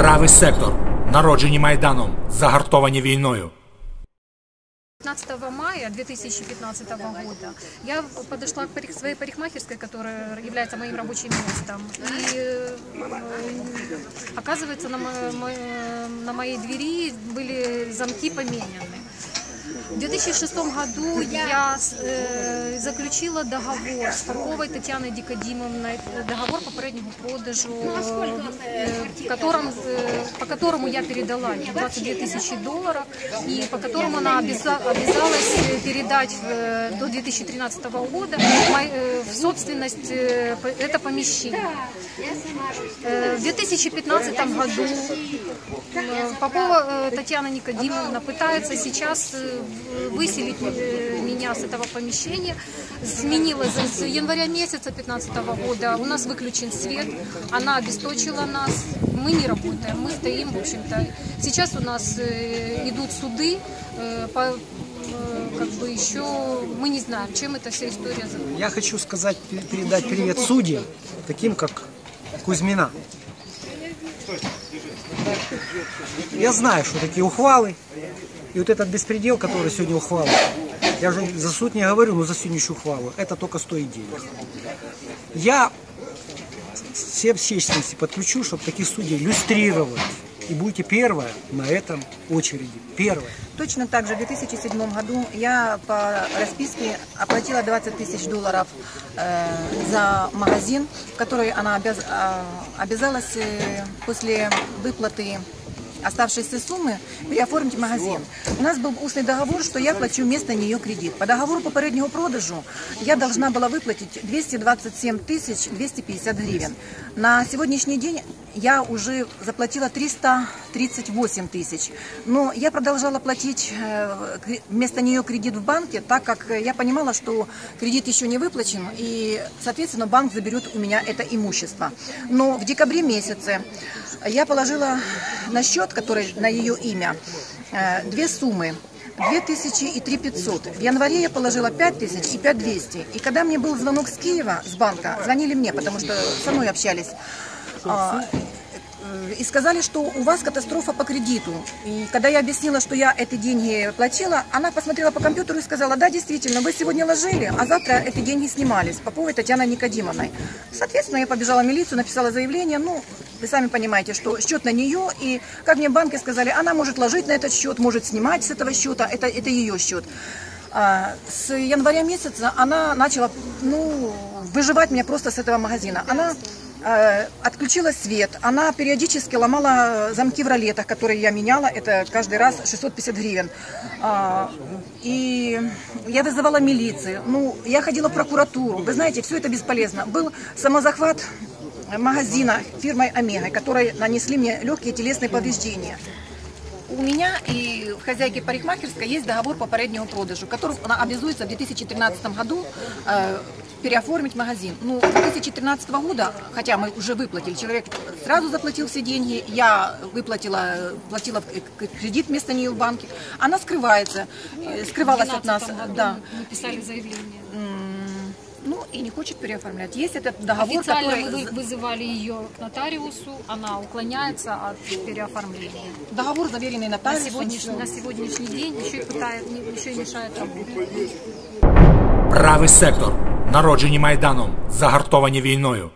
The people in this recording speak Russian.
Правий сектор. Народжені Майданом. Загартовані війною. 15 мая 2015 года я подошла к парик- своей парикмахерской, которая является моим рабочим местом. И э, оказывается, на, мо- мо- на моей двери были замки поменены. В 2006 году я э, заключила договор с Поповой Татьяной Дикодимовной, э, договор по переднему продажу, э, в котором, э, по которому я передала ей 22 тысячи долларов и по которому она обяза- обязалась э, передать э, до 2013 года в собственность это помещение. В 2015 году Попова Татьяна Никодимовна пытается сейчас выселить меня с этого помещения. Сменилась с января месяца 2015 года. У нас выключен свет. Она обесточила нас. Мы не работаем, мы стоим, в общем-то. Сейчас у нас э, идут суды. э, э, как бы еще мы не знаем, чем эта вся история закончится. Я хочу сказать, пе- передать привет судьям, таким как Кузьмина. Я знаю, что такие ухвалы. И вот этот беспредел, который сегодня ухвалы, я уже за суд не говорю, но за сегодняшнюю ухвалу, это только стоит денег. Я все общественности подключу, чтобы таких судей люстрировать. И будете первая на этом очереди. Первая. Точно так же в 2007 году я по расписке оплатила 20 тысяч долларов э, за магазин, который она обяз- а, обязалась э, после выплаты оставшейся суммы переоформить магазин. У нас был устный договор, что я плачу вместо нее кредит. По договору попереднего продажу я должна была выплатить 227 тысяч 250 гривен. На сегодняшний день я уже заплатила 338 тысяч. Но я продолжала платить э, вместо нее кредит в банке, так как э, я понимала, что кредит еще не выплачен, и, соответственно, банк заберет у меня это имущество. Но в декабре месяце я положила на счет, который на ее имя, э, две суммы. 2000 и 3500. В январе я положила 5000 и 5200. И когда мне был звонок с Киева, с банка, звонили мне, потому что со мной общались, а, э, и сказали, что у вас катастрофа по кредиту. И когда я объяснила, что я эти деньги платила, она посмотрела по компьютеру и сказала, да, действительно, вы сегодня ложили, а завтра эти деньги снимались. Поповой Татьяной Никодимовной. Соответственно, я побежала в милицию, написала заявление. Ну, вы сами понимаете, что счет на нее. И, как мне в банке сказали, она может ложить на этот счет, может снимать с этого счета. Это, это ее счет. А, С января месяца она начала ну, выживать меня просто с этого магазина. Она отключила свет, она периодически ломала замки в ролетах, которые я меняла, это каждый раз 650 гривен. А, И я вызывала милицию, ну, я ходила в прокуратуру, вы знаете, все это бесполезно. Был самозахват магазина фирмой Омега, которые нанесли мне легкие телесные повреждения. У меня и в хозяйки парикмахерской есть договор по переднему продажу, которым она обязуется в 2013 году э, переоформить магазин. Ну, с 2013 года, хотя мы уже выплатили, человек сразу заплатил все деньги, я выплатила, платила кредит вместо нее в банке, она скрывается, э, скрывалась от нас, 2012 году да, мы писали заявление. ну и не хочет переоформлять. Есть этот договор, Официально который... вы- вызывали ее к нотариусу, она уклоняется от переоформления. Договор, заверенный На нотариусом. сегодняшний, на сегодняшний день еще и, пытает, еще и мешает работать. Правий сектор. Народжені Майданом. Загартовані війною.